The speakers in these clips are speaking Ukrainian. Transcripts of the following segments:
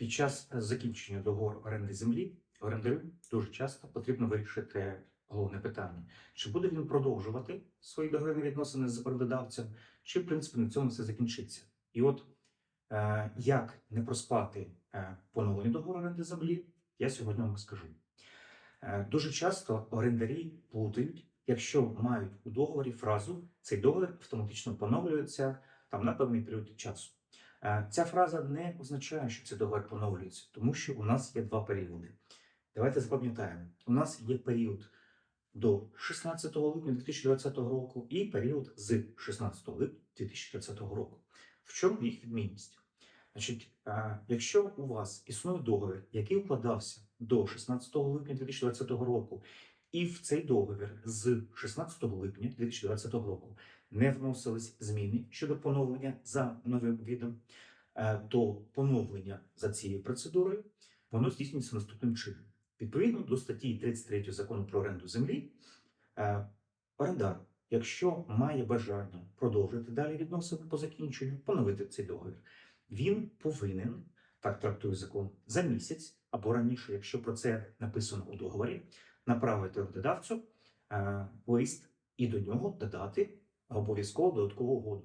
Під час закінчення договору оренди землі орендарю дуже часто потрібно вирішити головне питання: чи буде він продовжувати свої договірні відносини з орендодавцем, чи в принципі на цьому все закінчиться. І от е, як не проспати е, поновлення договору оренди землі, я сьогодні вам скажу. Е, дуже часто орендарі плутають, якщо мають у договорі фразу цей договір автоматично поновлюється там на певний період часу. Е, Ця фраза не означає, що цей договір поновлюється, тому що у нас є два періоди. Давайте запам'ятаємо: у нас є період до 16 липня 2020 року і період з 16 липня 2020 року. В чому їх відмінність? Значить, е, якщо у вас існує договір, який укладався до 16 липня 2020 року, і в цей договір з 16 липня 2020 року не вносились зміни щодо поновлення за новим видом, е, то поновлення за цією процедурою воно здійснюється наступним чином. Відповідно до статті 33 закону про оренду землі, е, орендар, якщо має бажання продовжити далі відносини по закінченню, поновити цей договір, він повинен, так трактує закон, за місяць або раніше, якщо про це написано у договорі, направити орендодавцю е, лист і до нього додати обов'язково додаткову угоду.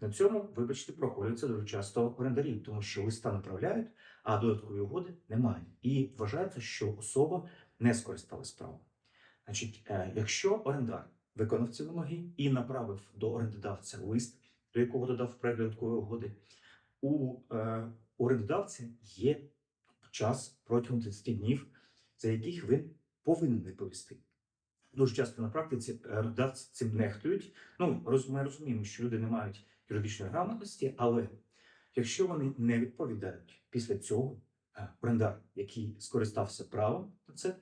На цьому, вибачте, проколюється дуже часто орендарі, тому що листа направляють, а додаткової угоди немає. І вважається, що особа не скористалась правом. Значить, е, якщо орендар виконав ці вимоги і направив до орендодавця лист, до якого додав проект додаткової угоди, у е, орендодавця є час протягом 30 днів, за яких він повинен відповісти. Дуже часто на практиці орендодавці цим нехтують. Ну, ми розуміємо, що люди не мають юридичної грамотності, але якщо вони не відповідають після цього, е, орендар, який скористався правом на це,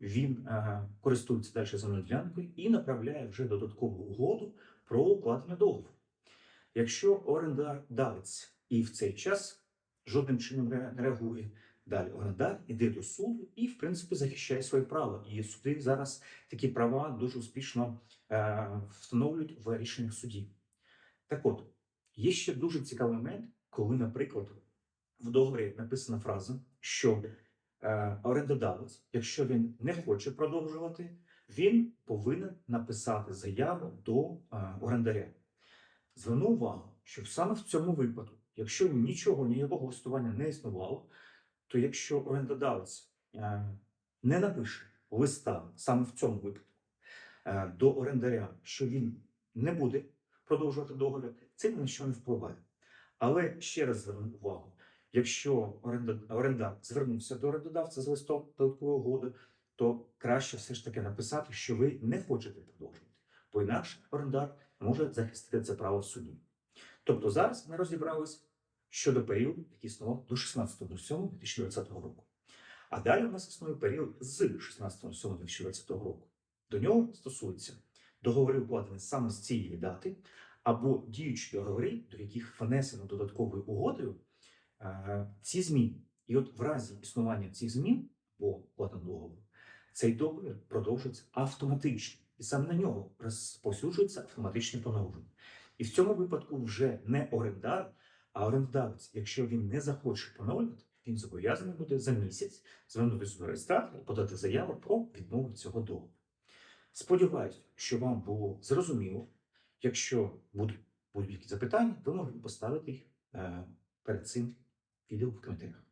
він е, користується далі земельною ділянкою і направляє вже додаткову угоду про укладення договору. Якщо орендодавець і в цей час жодним чином не реагує, далі орендар іде до суду і, в принципі, захищає свої права. І суди зараз такі права дуже успішно е, встановлюють в рішеннях судів. Так от, є ще дуже цікавий момент, коли, наприклад, в договорі написана фраза, що е, орендодавець, якщо він не хоче продовжувати, він повинен написати заяву до е, орендаря. Зверну увагу, що саме в цьому випадку, якщо нічого ніякого гостування не існувало, то якщо орендодавець е, не напише листа саме в цьому випадку е, до орендаря, що він не буде продовжувати договір, це ні на що не впливає. Але ще раз зверну увагу: якщо оренда- орендар звернувся до орендодавця з листом додаткової угоди, то краще все ж таки написати, що ви не хочете продовжувати, бо інакше орендар може захистити це право в суді. Тобто зараз ми розібрались щодо періоду, який існував до 16.07.2020 року. А далі у нас існує період з 16.07.2020 року. До нього стосуються договори, укладені саме з цієї дати, або діючі договори, до яких внесено додатковою угодою е, ці зміни. І от в разі існування цих змін по укладеному договору, цей договір продовжується автоматично, і саме на нього розповсюджується автоматичне поновлення. І в цьому випадку вже не орендар, а орендодавець, якщо він не захоче поновлювати, він зобов'язаний буде за місяць звернутися до реєстратора і подати заяву про відмову цього договору. Сподіваюсь, що вам було зрозуміло. Якщо будуть будь-які запитання, ви можете поставити їх е, перед цим відео в коментарях.